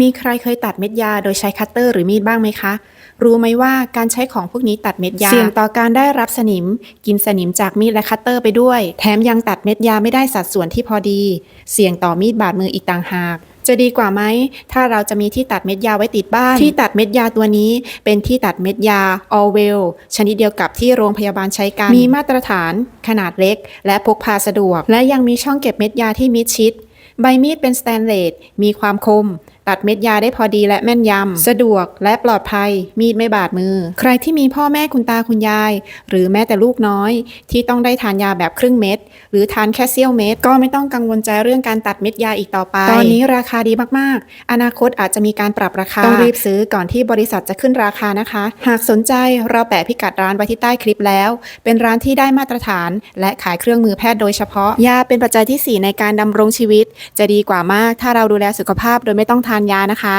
มีใครเคยตัดเม็ดยาโดยใช้คัตเตอร์หรือมีดบ้างไหมคะ รู้ไหมว่าการใช้ของพวกนี้ตัดเม็ดยา เสี่ยงต่อการได้รับสนิม กินสนิมจากมีดและคัตเตอร์ไปด้วย แถมยังตัดเม็ดยาไม่ได้สัดส่วนที่พอดี เสี่ยงต่อมีดบาดมืออีกต่างหาก จะดีกว่าไหม ถ้าเราจะมีที่ตัดเม็ดยาไว้ติดบ้าน ที่ตัดเม็ดยาตัวนี้ เป็นที่ตัดเม็ดยา All Well ชนิดเดียวกับที่โรงพยาบาลใช้กัน มีมาตรฐาน ขนาดเล็ก และพกพาสะดวก และยังมีช่องเก็บเม็ดยาที่มิดชิด ใบมีดเป็นสแตนเลส มีความคม ตัดเม็ดยาได้พอดีและแม่นยำ สะดวกและปลอดภัย มีดไม่บาดมือ ใครที่มีพ่อแม่คุณตาคุณยาย หรือแม้แต่ลูกน้อย ที่ต้องได้ทานยาแบบครึ่งเม็ด หรือทานแค่เสี้ยวเม็ด ก็ไม่ต้องกังวลใจเรื่องการตัดเม็ดยาอีกต่อไป ตอนนี้ราคาดีมากๆ อนาคตอาจจะมีการปรับราคา ต้องรีบซื้อก่อนที่บริษัทจะขึ้นราคานะคะ หากสนใจเราแปะพิกัดร้านไว้ที่ใต้คลิปแล้ว เป็นร้านที่ได้มาตรฐาน และขายเครื่องมือแพทย์โดยเฉพาะ ยาเป็นปัจจัยที่ 4 ในการดำรงชีวิตจะดีกว่ามากถ้าเราดูแลสุขภาพโดยไม่ต้องทานยานะคะ